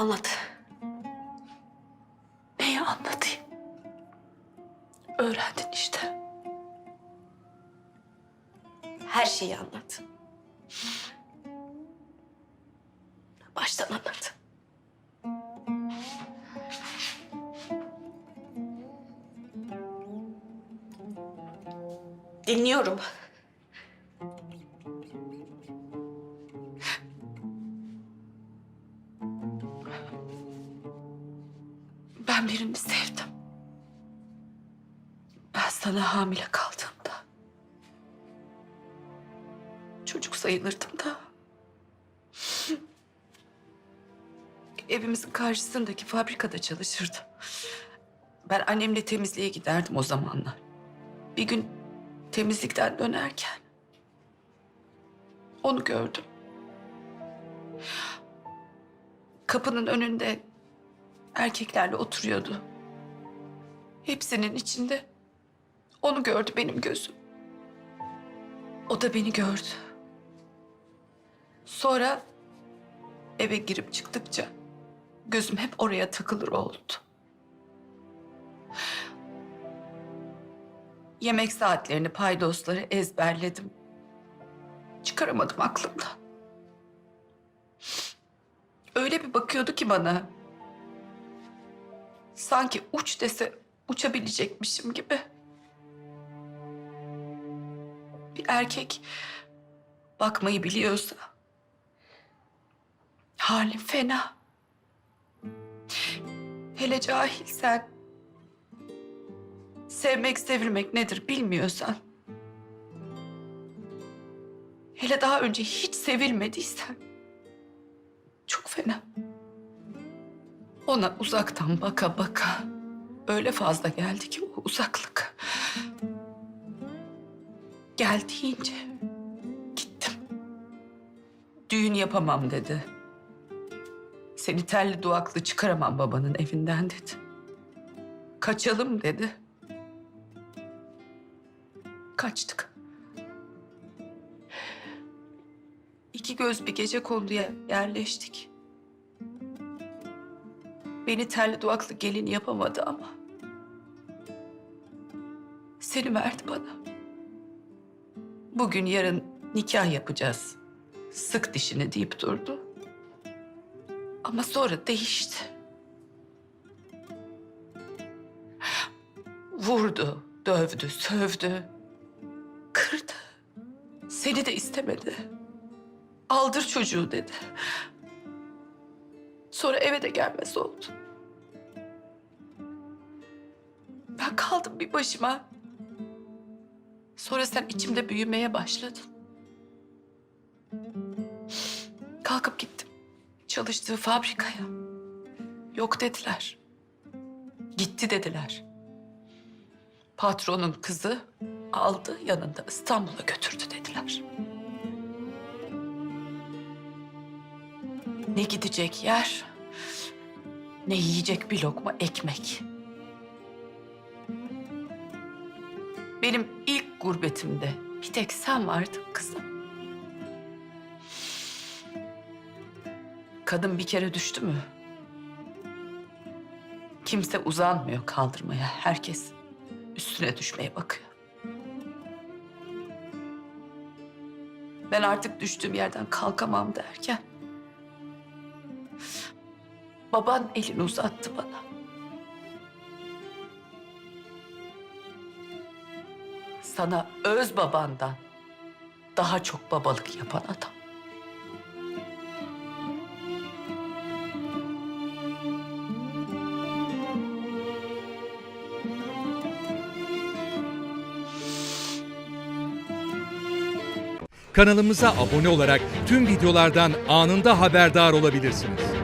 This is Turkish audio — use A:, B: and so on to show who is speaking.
A: Anlat.
B: Neyi anlatayım? Öğrendin işte.
A: Her şeyi anlat. Baştan anlat. Dinliyorum.
B: Ben birini sevdim. Ben sana hamile kaldığımda. Çocuk sayılırdım da. Evimizin karşısındaki fabrikada çalışırdım. Ben annemle temizliğe giderdim o zamanlar. Bir gün temizlikten dönerken onu gördüm. Kapının önünde erkeklerle oturuyordu. Hepsinin içinde onu gördü benim gözüm. O da beni gördü. Sonra eve girip çıktıkça gözüm hep oraya takılır oldu. Yemek saatlerini, paydosları ezberledim. Çıkaramadım aklımdan. Öyle bir bakıyordu ki bana. Sanki uç dese uçabilecekmişim gibi. Bir erkek bakmayı biliyorsa halim fena. Hele cahilsen, sevmek sevilmek nedir bilmiyorsan, hele daha önce hiç sevilmediysen çok fena. Ona uzaktan baka baka öyle fazla geldi ki o uzaklık. Gel deyince gittim. Düğün yapamam dedi. Seni terli duvaklı çıkaramam babanın evinden dedi. Kaçalım dedi. Kaçtık. İki göz bir gece konduya yerleştik. Beni terli duvaklı gelin yapamadı ama. Seni verdi bana. Bugün yarın nikah yapacağız. Sık dişini deyip durdu. Ama sonra değişti. Vurdu, dövdü, sövdü. Kırdı. Seni de istemedi. Aldır çocuğu dedi. Sonra eve de gelmez oldu. Ben kaldım bir başıma. Sonra sen içimde büyümeye başladın. Kalkıp gittim. Çalıştığı fabrikaya. Yok dediler. Gitti dediler. Patronun kızı aldı yanında İstanbul'a götürdü dediler. Ne gidecek yer, ne yiyecek bir lokma ekmek. Benim ilk gurbetimde bir tek sen vardın kızım. Kadın bir kere düştü mü? Kimse uzanmıyor kaldırmaya. Herkes üstüne düşmeye bakıyor. Ben artık düştüğüm yerden kalkamam derken baban elini uzattı bana. Sana öz babandan daha çok babalık yapan adam.
C: Kanalımıza abone olarak tüm videolardan anında haberdar olabilirsiniz.